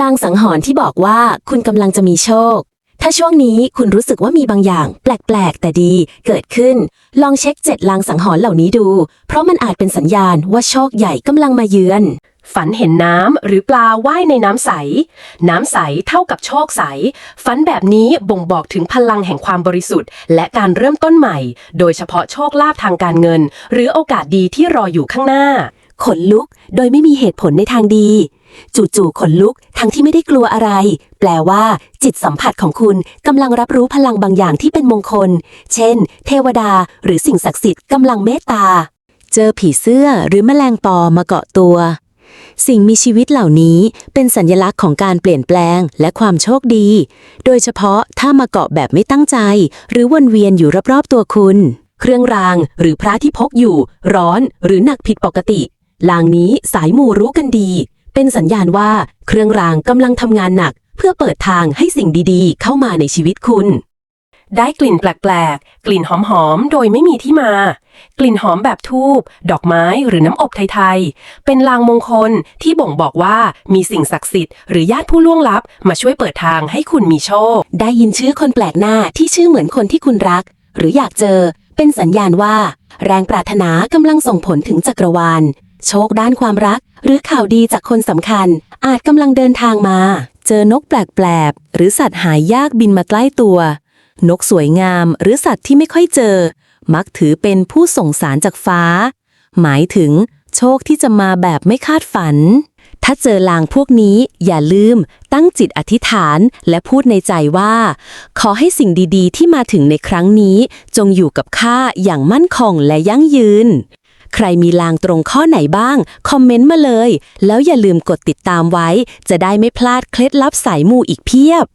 ลางสังหรณ์ที่บอกว่าคุณกำลังจะมีโชค ถ้าช่วงนี้คุณรู้สึกว่ามีบางอย่าง แปลกๆ แต่ดีเกิดขึ้น ลองเช็คเจ็ดลางสังหรณ์เหล่านี้ดู เพราะมันอาจเป็นสัญญาณว่าโชคใหญ่กำลังมาเยือน ฝันเห็นน้ำหรือปลาว่ายในน้ำใส น้ำใสเท่ากับโชคใส ฝันแบบนี้บ่งบอกถึงพลังแห่งความบริสุทธิ์ และการเริ่มต้นใหม่ โดยเฉพาะโชคลาภทางการเงิน หรือโอกาสดีที่รออยู่ข้างหน้า ขนลุกโดยไม่มีเหตุผลในทางดี จู่ๆขนลุกทั้งที่ไม่ได้กลัวอะไร แปลว่า จิตสัมผัสของคุณกำลังรับรู้พลังบางอย่างที่เป็นมงคล เช่น เทวดา หรือสิ่งศักดิ์สิทธิ์กำลังเมตตา เจอผีเสื้อหรือแมลงปอมาเกาะตัว สิ่งมีชีวิตเหล่านี้เป็นสัญลักษณ์ของการเปลี่ยนแปลงและความโชคดี โดยเฉพาะถ้ามาเกาะแบบไม่ตั้งใจ หรือวนเวียนอยู่รอบๆตัวคุณ เครื่องรางหรือพระที่พกอยู่ ร้อนหรือหนักผิดปกติลางนี้สายมูรู้กันดี เป็นสัญญาณว่าเครื่องรางกำลังทำงานหนัก เพื่อเปิดทางให้สิ่งดีๆ เข้ามาในชีวิตคุณ ได้กลิ่นแปลกๆ กลิ่นหอมๆ โดยไม่มีที่มา กลิ่นหอมแบบทูบ ดอกไม้หรือน้ำอบไทยๆ เป็นลางมงคลที่บ่งบอกว่ามีสิ่งศักดิ์สิทธิ์หรือญาติผู้ล่วงลับมาช่วยเปิดทางให้คุณมีโชค ได้ยินชื่อคนแปลกหน้าที่ชื่อเหมือนคนที่คุณรัก หรืออยากเจอ เป็นสัญญาณว่า แรงปรารถนากำลังส่งผลถึงจักรวาล โชคด้านความรัก หรือข่าวดีจากคนสำคัญ อาจกำลังเดินทางมา เจอนกแปลกๆ หรือสัตว์หายากบินมาใกล้ตัว นกสวยงามหรือสัตว์ที่ไม่ค่อยเจอ มักถือเป็นผู้ส่งสารจากฟ้า หมายถึง โชคที่จะมาแบบไม่คาดฝัน ถ้าเจอลางพวกนี้อย่าลืม ตั้งจิตอธิษฐานและพูดในใจว่า ขอให้สิ่งดีๆ ที่มาถึงในครั้งนี้ จงอยู่กับข้าอย่างมั่นคงและยั่งยืน ใครมีลางตรงข้อไหนบ้าง คอมเมนต์มาเลย แล้วอย่าลืมกดติดตามไว้ จะได้ไม่พลาดเคล็ดลับสายมูอีกเพียบ